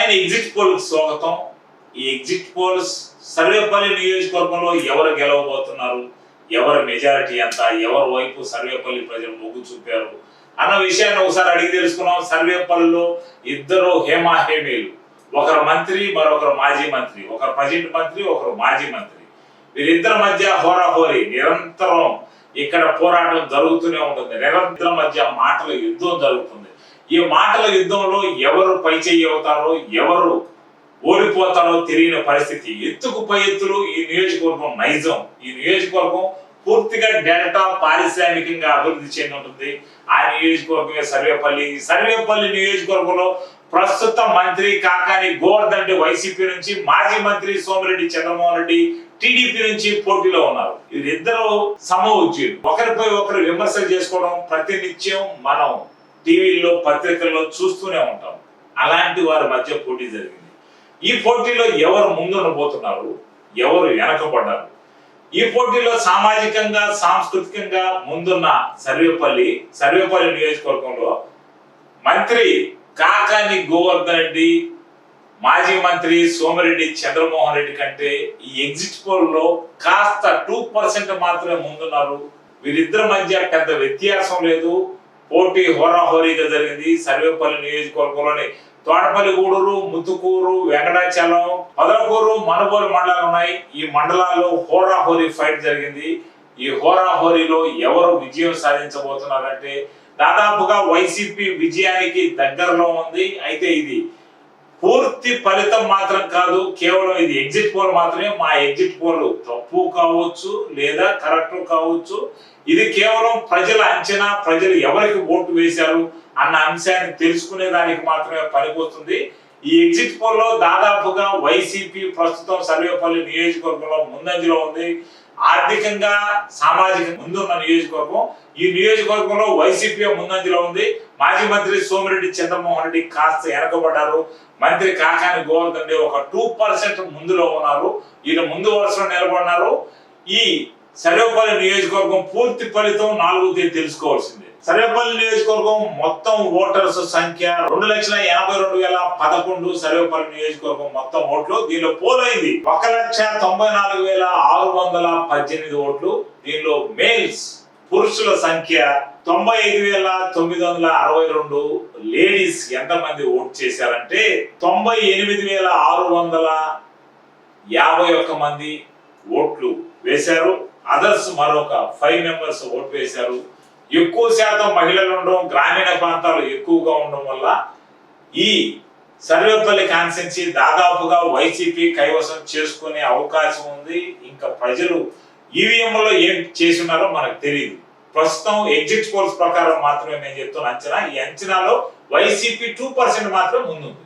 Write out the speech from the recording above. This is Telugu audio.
ఆయన ఎగ్జిట్ పోల్ స్వాగతం. ఈ ఎగ్జిట్ పోల్స్ సర్వేపల్లి నియోజకవర్గంలో ఎవరు గెలవబోతున్నారు? ఎవరు మెజారిటీ ఎంత ఎవరి వైపు సర్వేపల్లి ప్రజలు మొగ్గు చూపారు? అన్న విషయాన్ని ఒకసారి అడిగి తెలుసుకున్నాం సర్వేపల్లిలో ఇద్దరు హేమాహేమీలు. ఒకరు మంత్రి మరొకరు మాజీ మంత్రి. ఒకరు ప్రజెంట్ మంత్రి ఒకరు మాజీ మంత్రి. వీరిద్దరి మధ్య హోరాహోరీ నిరంతరం ఇక్కడ పోరాటం జరుగుతూనే ఉంటుంది. నిరంతరం మధ్య మాటల యుద్ధం జరుగుతుంది. ఈ మాటల యుద్ధంలో ఎవరు పై చెయ్యి అవుతారో ఎవరు ఓడిపోతారో తెలియని పరిస్థితి. ఎత్తుకు పై ఎత్తులు ఈ నియోజకవర్గం నైజం. ఈ నియోజకవర్గం పూర్తిగా డెల్టా పారిశ్రామికంగా అభివృద్ధి చెంది ఉంటుంది. ఆ నియోజకవర్గమే సర్వేపల్లి. సర్వేపల్లి నియోజకవర్గంలో ప్రస్తుత మంత్రి కాకాని గోవర్ధన్ రెడ్డి వైసీపీ నుంచి మాజీ మంత్రి సోమిరెడ్డి చంద్రమోహన్ రెడ్డి టీడీపీ నుంచి పోటీలో ఉన్నారు. వీరిద్దరూ సమవుజ్యులు ఒకరిపై ఒకరు విమర్శలు చేసుకోవడం ప్రతినిత్యం మనం టీవీల్లో పత్రికల్లో చూస్తూనే ఉంటాం. అలాంటి వారి మధ్య పోటీ జరిగింది. ఈ పోటీలో ఎవరు ముందుండబోతున్నారు? ఎవరు వెనకబడ్డారు? ఈ పోటీలో సామాజికంగా సాంస్కృతికంగా ముందున్న సర్వేపల్లి సర్వేపల్లి నియోజకవర్గంలో మంత్రి కాకాని గోవర్ధన్ రెడ్డి మాజీ మంత్రి సోమిరెడ్డి చంద్రమోహన్ రెడ్డి కంటే ఈ ఎగ్జిట్ పోల్లో కాస్త టూ పర్సెంట్ మాత్రమే ముందున్నారు. వీరిద్దరి మధ్య పెద్ద వ్యత్యాసం లేదు. పోటీ హోరాహోరీగా జరిగింది. సర్వేపల్లి నియోజకవర్గంలోని తోటపల్లి గూడూరు ముత్తుకూరు వెంకటాచలం పదలకూరు మనుగోలు మండలాలు ఉన్నాయి. ఈ మండలాల్లో హోరాహోరీ ఫైట్ జరిగింది. ఈ హోరాహోరీలో ఎవరు విజయం సాధించబోతున్నారంటే దాదాపుగా వైసీపీ విజయానికి దగ్గరలో ఉంది. అయితే ఇది పూర్తి ఫలితం మాత్రం కాదు కేవలం ఇది ఎగ్జిట్ పోల్ మాత్రమే మా ఎగ్జిట్ పోల్ తప్పు కావచ్చు లేదా కరెక్ట్ కావచ్చు. ఇది కేవలం ప్రజల అంచనా ప్రజలు ఎవరికి ఓటు వేశారు అన్న అంశాన్ని తెలుసుకునే దానికి మాత్రమే పనికొస్తుంది. ఈ ఎగ్జిట్ పోల్లో దాదాపుగా వైసీపీ ప్రస్తుతం సర్వేపల్లి నియోజకవర్గంలో ముందంజలో ఉంది. ఆర్థికంగా సామాజిక ముందున్న నియోజకవర్గం. ఈ నియోజకవర్గంలో వైసీపీ ముందంజలో ఉంది. మాజీ మంత్రి సోమిరెడ్డి చంద్రమోహన్ రెడ్డి కాస్త వెనకబడ్డారు మంత్రి కాకాని గోవర్ధన్ రెడ్డి ఒక టూ పర్సెంట్ ముందులో ఉన్నారు. ఈయన ముందు వరుసలో నిలబడినారు. ఈ సర్వేపల్లి నియోజకవర్గం పూర్తి ఫలితం నాలుగు తేదీ తెలుసుకోవాల్సిందే. సర్వేపల్లి నియోజకవర్గం మొత్తం ఓటర్స్ సంఖ్య రెండు లక్షల ఎనభై రెండు వేల పదకొండు సర్వేపల్లి నియోజకవర్గం మొత్తం ఓట్లు. దీనిలో పోలైంది ఒక లక్ష తొంభై నాలుగు వేల ఆరు వందల పద్దెనిమిది ఓట్లు. దీనిలో మేల్స్ పురుషుల సంఖ్య తొంభై ఐదు వేల తొమ్మిది వందల అరవై రెండు లేడీస్ ఎంతమంది ఓట్ చేశారంటే తొంభై ఎనిమిది వేల ఆరు వందల యాభై ఒక్క మంది ఓట్లు వేశారు. అదర్స్ మరొక ఫైవ్ మెంబర్స్ ఓట్ వేశారు. ఎక్కువ శాతం మహిళలు ఉండడం గ్రామీణ ప్రాంతాలు ఎక్కువగా ఉండడం వల్ల ఈ సర్వేపల్లి కాన్సెన్సీ దాదాపుగా వైసీపీ కైవసం చేసుకునే అవకాశం ఉంది. ఇంకా ప్రజలు ఈవీఎంలో ఏం చేసి ఉన్నారో మనకు తెలియదు ప్రస్తుతం ఎగ్జిట్ పోల్స్ ప్రకారం మాత్రమే నేను చెప్తున్న అంచనా. ఈ అంచనాలో వైసీపీ టూ పర్సెంట్ మాత్రం ముందుంది.